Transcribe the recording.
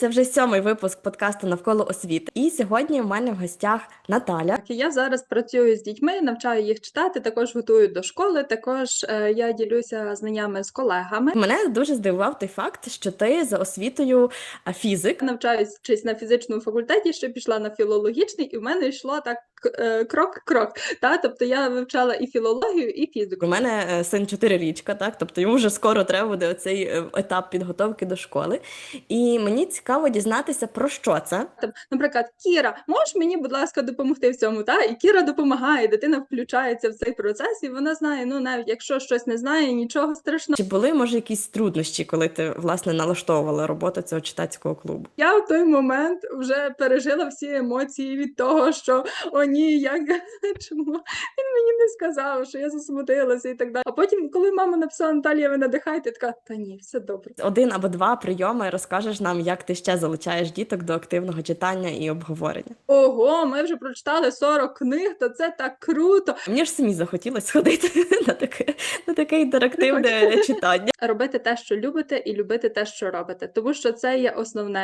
Це вже сьомий випуск подкасту навколо освіти. І сьогодні в мене в гостях Наталя. Я зараз працюю з дітьми, навчаю їх читати, також готую до школи. Також е, я ділюся знаннями з колегами. Мене дуже здивував той факт, що ти за освітою фізик. Навчаюсь чись на фізичному факультеті, ще пішла на філологічний, і в мене йшло так е, крок-крок. Та тобто я вивчала і філологію, і фізику. У мене е, син чотирирічка, так тобто йому вже скоро треба буде оцей е, етап підготовки до школи. І мені цікаво дізнатися про що це. Там, наприклад, Кіра, можеш мені, будь ласка, допомогти в цьому? Та і Кіра допомагає, дитина включається в цей процес, і вона знає, ну навіть якщо щось не знає, нічого страшного. Чи були може якісь труднощі, коли ти власне налаштовувала роботу цього читацького клубу? Я в той момент вже пережила всі емоції від того, що о ні, як чому він мені не сказав, що я засмутилася і так далі. А потім, коли мама написала Наталія, ви надихаєте, така та ні, все добре. Один або два прийоми розкажеш нам, як ти ще залучаєш діток до активного читання і обговорення. Ого, ми вже прочитали 40 книг, то це так круто. Мені ж самі захотілося сходити на таке на таке інтерактивне читання. Робити те, що любите, і любити те, що робите, тому що це є основне.